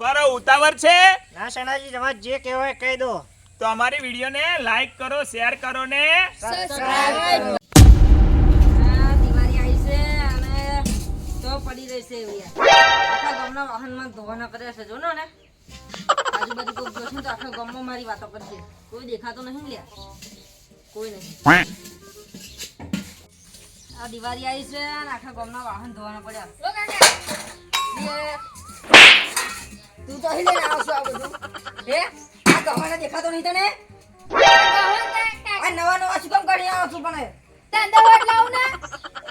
બરો ઉતાવળ છે? ના સણાજી તમારે જે કહેવાય કહી દો. તો અમારી વિડીયોને લાઈક કરો શેર કરો ને આ દિવાળી આવી છે અને તો પડી રહેશે એવી. યાર. આખા ગામના વાહનમાં ધોવાના કર્યા છે જો ને આજુબાજુ કોઈ જોશે ને તો આખા ગામમાં મારી વાતો કરશે. કોઈ દેખાતો નહીં લ્યા. કોઈ નહીં. આ દિવાળી આવી છે અને આખા ગામના વાહન ધોવાના પડ્યા. એ, તું તો અહીં લઈને આવો છો આ બધું. હે? આ ગવાના દેખાતો નહીં તને? આ નવા નવા શું કામ કરી આવો છું પણ?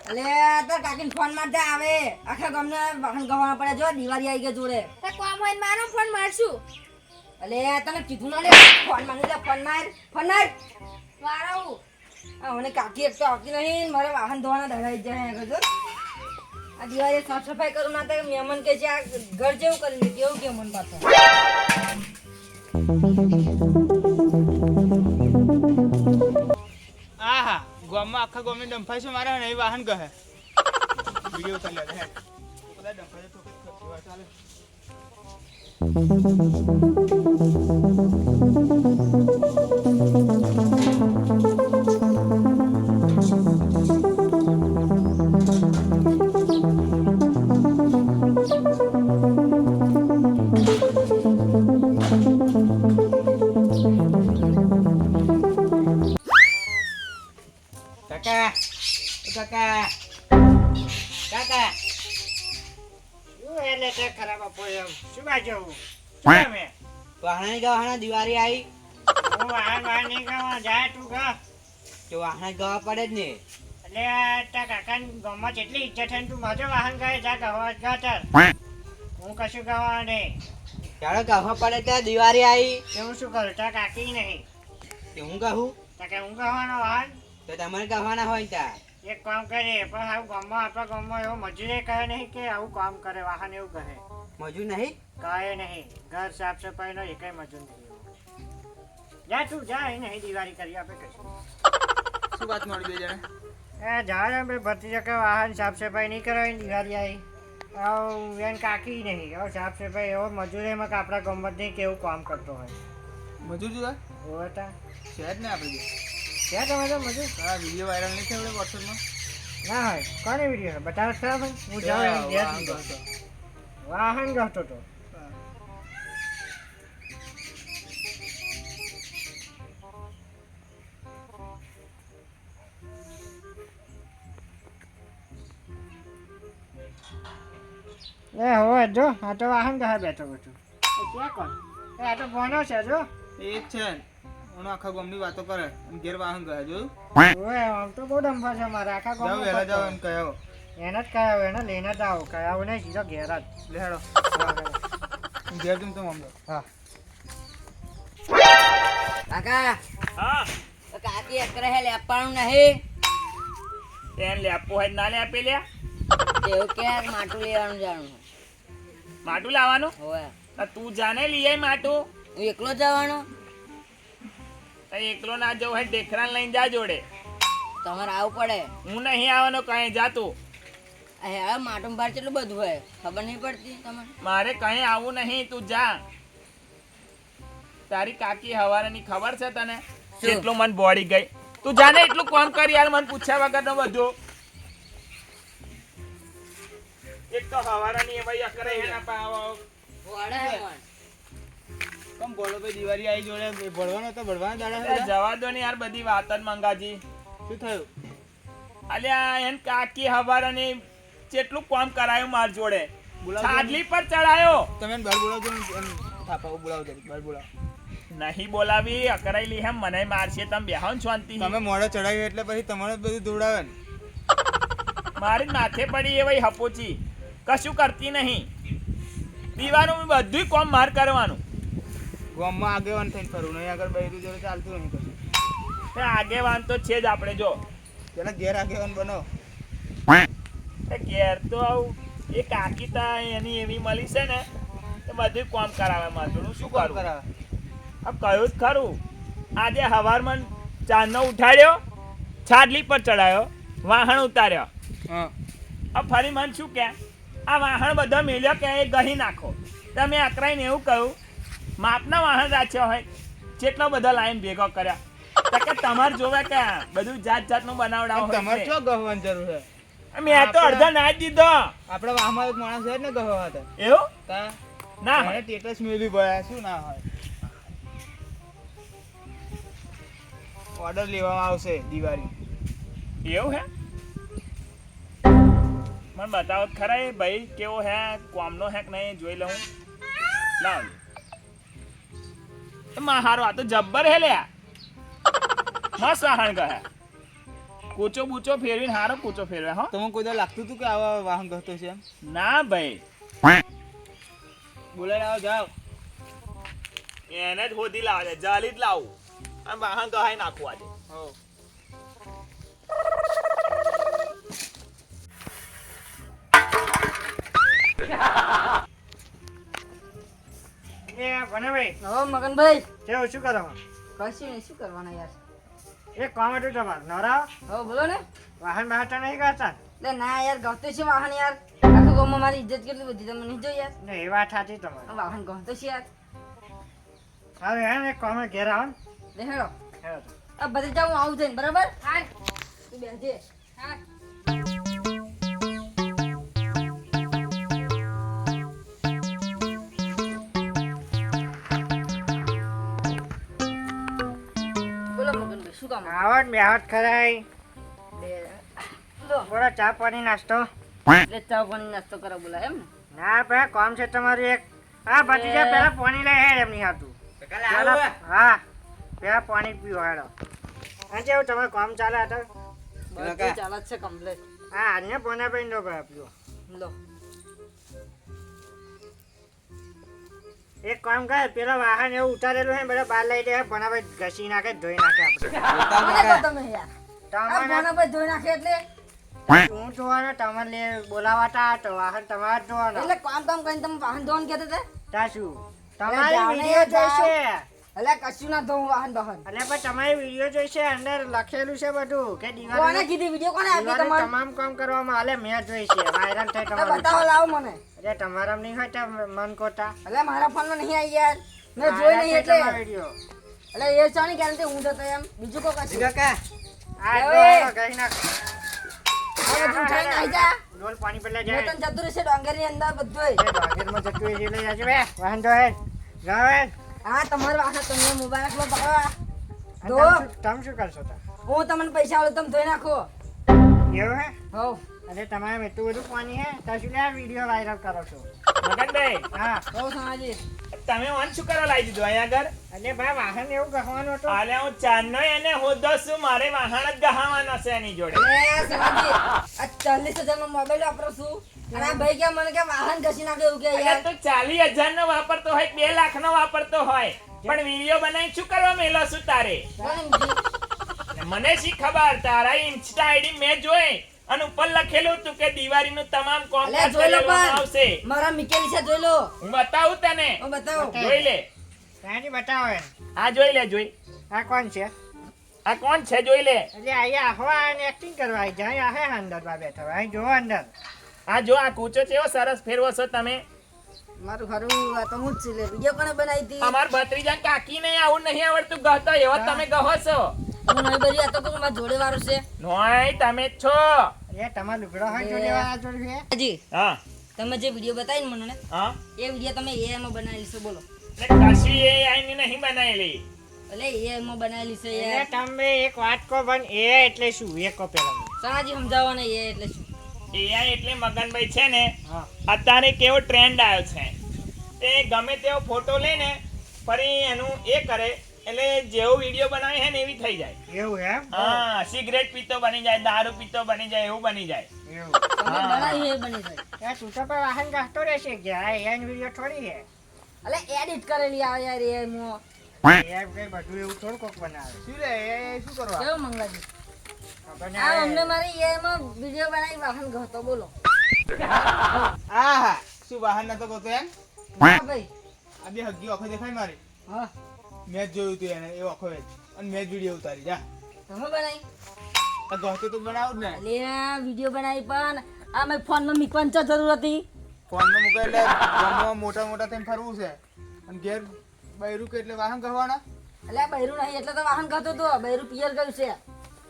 અલે તો કાકીને ફોન મારતે આવે. આખા ગામને વાહન ગવાના પડે જો દિવાળી આવી ગઈ જોડે. અલે તને કીધું ના લે ફોન માંગી લે ફોન માર ફોન માર. મારાવું મને કાકી એક તો આવતી નહીં મારે વાહન ધોવાના ધરાઈ જાય આગળ જો. આ દિવાળી સાફ સફાઈ કરું ના તો મહેમાન કે છે, આ ઘર જેવું કરી દે કેવું કે મન પાછો? આહા, ગામમાં આખા ગામને ડંફાઈ છે મારા નહીં વાહન કહે વિડિયો ચાલે બધા ડંફાઈ તો ચાલે. ખરાબ આપો એમ. શું બાજુ? વાહણા ગવાના દિવાળી આવી. હું વાહન વાહન નહીં ગાવા જાય તું ગા તો વાહણા ગવા પડે જ ને. એટલે તારા કાકાની ગામમાં જેટલી ઈજ્જત છે તું માજો વાહન ગાય જા ગાવા ગાતર હું કશું ગાવા નહીં. ચાલો ગવા પડે ત્યાં દિવાળી આવી. તે હું શું કરું? તારા કાકી નહીં. તે હું કહું તો કે હું ગાવાનો વાહન? તો તમારે ગવાના હોય ત્યાં એક કામ કરીએ પણ આવું ગામમાં આપણા ગામમાં એવો મજૂરે કહે નહીં કે આવું કામ કરે વાહન એવું કહે. મજૂર નહીં? કહે નહીં. ઘર સાફ સફાઈનો એકેય મજૂર નહીં જા તું જા એ નહીં દિવાળી કરી આપણે કશું. શું વાત મળી બે જણે? એ જા ને બે ભરતી જકે વાહન સાફ સફાઈ નહીં કરાવી દિવાળી આવી. આવું એન કાકી નહીં. હવે સાફ સફાઈ એવો મજૂરીમાં કે આપણા ગામમાં જ નહીં કેવું કામ કરતો હોય. મજૂર જોવા એવું હતા છે જ ને આપણે ક્યાં તમે તો મજૂર? આ વીડિયો વાયરલ નહીં થયો વોટ્સએપમાં ના હોય. કોને વિડિયો બતાવો ભાઈ. હું જાઉં એમ વાહન જતો. વાહન ગતો તો. એ હોય જો. આ તો વાહન કહે બેઠો બેઠો. ક્યાં કોણ? એ આ તો ભણો છે જો. એ છે. ને. હું આખા ગામની વાતો કરે. અને ઘેર વાહન ગયા જોયું? ઓએ આમ તો બહુ ડંફા છે મારા. આખા ગામ વહેલા જાઓ એમ કહેવો એને જ કહેવાય એને લઈને જ આવો. કહેવાય ને સીધો ઘેર જ. લેડો. ઘેર જઈને તો મામલો હા. કાકા. હા. તો કાકી અકરે હે લેપાણું નહીં. તેને લેપો હોય ના લે આપે એવું કે માટું લેવાનું જાણું માટું લાવવાનું? હોય તું જાને લઈ આય માટું. હું એકલો જ જવાનો તો એકલો ના જવું હોય દેખરાન લઈને જા જોડે. તમારે આવવું પડે. હું નહીં આવવાનો કઈ જાતું હવે માટું બાર કેટલું બધું હોય ખબર નહીં પડતી તમને? મારે કઈ આવું નહીં તું જા. તારી કાકી હવારાની ખબર છે તને? કેટલું મન બોડી ગઈ. તું જાને એટલું કોમ કરી યાર મને પૂછ્યા વગર નો બધું. એક તો હવારાની એ ભાઈ અકરે એના પાવ વડે બોલો ભાઈ દિવાળી આવી જોડે. ભણવાનો તો ભણવાના દાડા જવા દો ને યાર બધી વાત જ મંગાજી. શું થયું? અલ્યા એન કાકી હવારની કેટલું કામ કરાયું માર જોડે. છાડલી પર ચડાયો. તમે બહાર બોલાવજો એમ થાપાઓ બોલાવજો બહાર બોલાવો. નહીં બોલાવી અકરાઈ લી હેમ મને મારશે તમે બેહો ને શાંતિ. તમે મોડો ચડાવ્યો એટલે પછી તમારે બધું દોડાવે ને. મારી માથે પડી એ ભાઈ હપોચી. કશું કરતી નહીં. દીવાનું બધું કોમ માર કરવાનું. ગામમાં આગેવાન થઈને ફરવું નહીં આગળ બૈરું જોડે ચાલતું નહીં કશું. આગેવાન તો છે જ આપણે જો. પેલા ઘેર આગેવાન બનો. એ ઘેર તો આવું એ કાકીતા એની એવી મળી છે ને એ બધું કોમ કરાવે મારું શું કરું? કરાવે? આ કયું જ ખરું? આજે હવારમાં ચાંદનો ઉઠાડ્યો છાડલી પર ચડાયો વાહણ ઉતાર્યો. હા. આ ફરી મન શું કે? આ વાહણ બધા મેલ્યો કે એ ગહી નાખો. તમે અકરાઈને એવું કહ્યું માપના વાહન રાખ્યો હોય કેટલો બધો લાઈન ભેગો કર્યા. કે તમારે જોવે કે બધું જાત જાતનું બનાવડાવ તમારે ચો ગહવાની જરૂર છે? મેં તો અડધો ના જ દીધો. આપણે વાહમાં એક માણસ હોય ને ગહવા હતા એવું? ના હોય. ટેટસ મેલી ગયા શું ના હોય? ઓર્ડર લેવામાં આવશે દિવાળી. એવું હે? મને બતાવો ખરા એ ભાઈ કેવો હે? કોમનો હે કે નહીં? જોઈ લઉં. લાવ. માં હારો આ તો જબ્બર હે લ્યા મસ્ત વાહન કહે કૂચો બૂચો ફેરવીને હારો કૂચો ફેરવે હો. તમને કોઈ દાડો લાગતું હતું કે આવા વાહન ગહતો છે એમ? ના ભાઈ. બોલે આવો જાઓ. એને જ હોધી લાવે જાલી જ લાવું. અને વાહન કહાઈ નાખવું આજે. હો એ ભણાભાઈ હો મગનભાઈ. કેવું શું કરો? કશું નહીં શું કરવાના યાર? એક કામ હતું તમારે નવરા હો બોલો ને. વાહન બહાર તો નહીં કરતા એટલે ના યાર ગમતો છે વાહન યાર. આખા ગામમાં મારી ઇજ્જત કેટલી બધી તમે નહીં યાર? ને એ વાત સાચી તમારે. વાહન ગમતો છે યાર. હવે હે ને કામ ઘેર આવો ને. હેડો. આ બધી જાઉં આવું થઈને બરાબર? હા તું બેસજે. હા શું કામ? ખરાય. બે લો બોલો ચા પાણી નાસ્તો. એટલે ચા પાણી નાસ્તો કરા બોલા એમ ને? ના ભાઈ કામ છે તમારું એક. હા ભતીજા પેલા પાણી લઈ હેડ એમની હાથું પેલા હા? પેલા પાણી પીવો હેડો. આજે કેવું તમારું કામ ચાલે હતા બધું ચાલે છે કમ્પ્લેટ હા આજને પોના પીને લો ભાઈ પીવો લો. એક કામ કર પેલા વાહન એવું ઉતારેલું છે ને બધા બહાર લઈ દે ભણાભાઈ ઘસી નાખે ધોઈ નાખે આપણે. તમે યાર. તમારે ધોઈ નાખે એટલે? હું જોવાનો? તમારે લે બોલાવાતા તો વાહન તમારે જોવાનો. એટલે કામ કામ કરીને તમે વાહન ધોવાનું કહેતા હતા? તા શું તમારી વીડિયો જોઈશે એટલે કશું ના ધોવું વાહન બહાન. એટલે પણ તમારી વીડિયો જોઈશે અંદર લખેલું છે બધું કે કોને દિવાળી કીધી? વીડિયો કોને આપી તમારે? તમામ કામ કરવામાં હાલે મેં જોઈ છે વાયરલ થાય આ તમારું. બતાવો લાવો મને. એટલે તમારા નહીં હોય તો મન કોટા એટલે મારા ફોનમાં નહીં આવી યાર મેં જોઈ નહીં એટલે. વીડિયો. એટલે એ ચાની ગેરંટી હું જતો એમ? બીજું કોઈ કશું? આ હવે. કઈ ના જા. ડોલ પાણી પેલા મેં જાય. તને જતું રહેશે ડોંગરની અંદર બધું એ બાગેરમાં જતું હોય લઈ જાજે બે. વાહન તો હે જાઓ હે તમારો વાહન તમને મોબાઈલમાં પકડવા તો. તમે શું- કરશો તા? હું તમને પૈસા આલું તમે ધોઈ નાખો. એવું હે? હો અરે તમારે એટલું બધું પાણી હે? તો શું લે વીડિયો વાયરલ કરો છો? મગનભાઈ. હા. હો સમાજી. તમે વાન શું કરવા લાવી દીધું અહીંયા આગળ? એટલે ભાઈ વાહન એવું ગહવાનું હતું. આલે હું ચાંદનો એને હોદો છું મારે વાહન જ ગહાવાનો છે એની જોડે. એ સમાજી. આ ચાલીસ હજારનો મોબાઈલ વાપરો છું. અને ભાઈ કે મને કે વાહન ઘસી નાખે એવું કે યાર? તો ચાલીસ હજાર નો વાપરતો હોય બે લાખ નો વાપરતો હોય. પણ વીડિયો બનાવી શું કરવા મેલો શું તારે? મને શી ખબર? તારા ઇન્સ્ટા આઈડી મેં જોઈ અને ઉપર લખેલું હતું કે તમામ કોમ જોઈ લો પણ. આવશે. મારા મિકેલી છે જોઈ લો. હું બતાવું તને. હું બતાવું. જોઈ લે. ત્યાંથી બતાવે આ જોઈ લે જોઈ. આ કોણ છે? આ કોણ છે? જોઈ લે. એટલે અહીંયા આહવા એક્ટિંગ કરવા. આવી જાય આ હે અંદર બા બેઠા. હોય અહીં જોવો અંદર. આ જો આ કૂચો કેવો સરસ ફેરવો છો તમે. મારું આ તો હું જ છું લે. વીડિયો કોને બનાવી હતી અમાર ભત્રીજા કાકી ને આવું નહીં આવડતું ગહતો એવો તમે ગહો છો. હું નહીં બરી આ તો કહું મારા જોડે વાળું છે. નોય તમે જ છો. એ તમારે લુગડો હોય જોડે વાળા જોડે છે? હાજી. હા. તમે જે વીડિયો બતાવી ને મને હા. એ વીડિયો તમે એઆઈમાં બનાવેલી છે બોલો. એટલે કશી એ આઈની નહીં બનાવેલી. એટલે એઆઈમાં બનાવેલી છે એટલે યાર. તમે એક વાત કહો પણ એ એટલે શું? એ કહો પેલા સાજી ને એ એટલે શું? એઆઈ એટલે મગનભાઈ છે ને અત્યારે કેવો ટ્રેન્ડ આવ્યો છે. તે ગમે તેવો ફોટો લઈને ફરી એનું એ કરે એટલે જેવો વીડિયો બનાવે છે ને એવી થઈ જાય. એવું એમ? હા સિગરેટ પીતો બની જાય દારૂ પીતો બની જાય એવું બની જાય. એવું. હા. એ બની જાય. ત્યાં તું તો પણ વાહન ગાતો રહેશે કે આ એન વીડિયો થોડી છે? એટલે એડિટ કરેલી આવે યાર એ કઈ બધું એવું થોડું કોક બનાવે. શું રે એ શું કરવા? કેવું મંગાજી આ અમને મારી એઆઈમાં વીડિયો બનાવી વાહન ગહતો બોલો. આ શું વાહન નતો ગતો એમ? હા. ભાઈ. આ બે હગી આંખો દેખાય મારી. હા. મેં જોયું તું એને એ આંખો જ. અને મેં જ ઉતારી જા. તમે બનાવી? આ ગહતો તો બનાવું ને. એટલે આ બનાવી પણ આ મેં ફોનમાં મૂકવાની ચો જરૂર હતી. ફોનમાં મૂકે એટલે ગામમાં મોટા મોટા થઈને ફરવું છે. અને ઘેર બૈરું કે એટલે વાહન કહેવાના એટલે આ બૈરું નહીં એટલે તો વાહન ગતો તો બૈરું પિયર ગયું છે.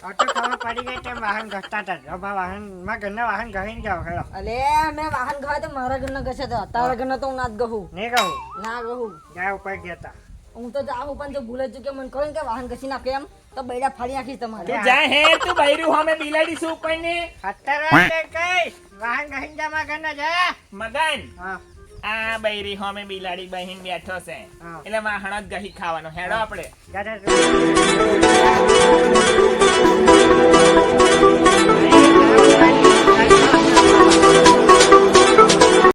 તો ખબર પડી ગઈ તેમ વાહન ઘસતા હતા. જ. વાહનમાં ઘરના વાહન ઘસીને જાઓ હેડો અલે મેં વાહન ગયા તો મારા ઘરના ઘસે તો. તારા ઘરના તો હું ના જ ગહું નહીં કહું ના ગહું જાય ઉપર ગયા હું તો જાઉં પણ જો ભૂલે ચૂકે મને કહ્યું કે વાહન ઘસી નાખે એમ. તો બૈડા ફાડી નાખીશ તમારે. તું જા હે તું બૈરું સામે બિલાડી શું કોઈને અત્યારે કઈ? વાહન ઘસીને જા માં ઘરના જા. મગન. હા. આ બૈરી હોમે બિલાડી બહેન બેઠો છે. એટલે વાહણ જ ગહી ખાવાનો. હેડો આપણે.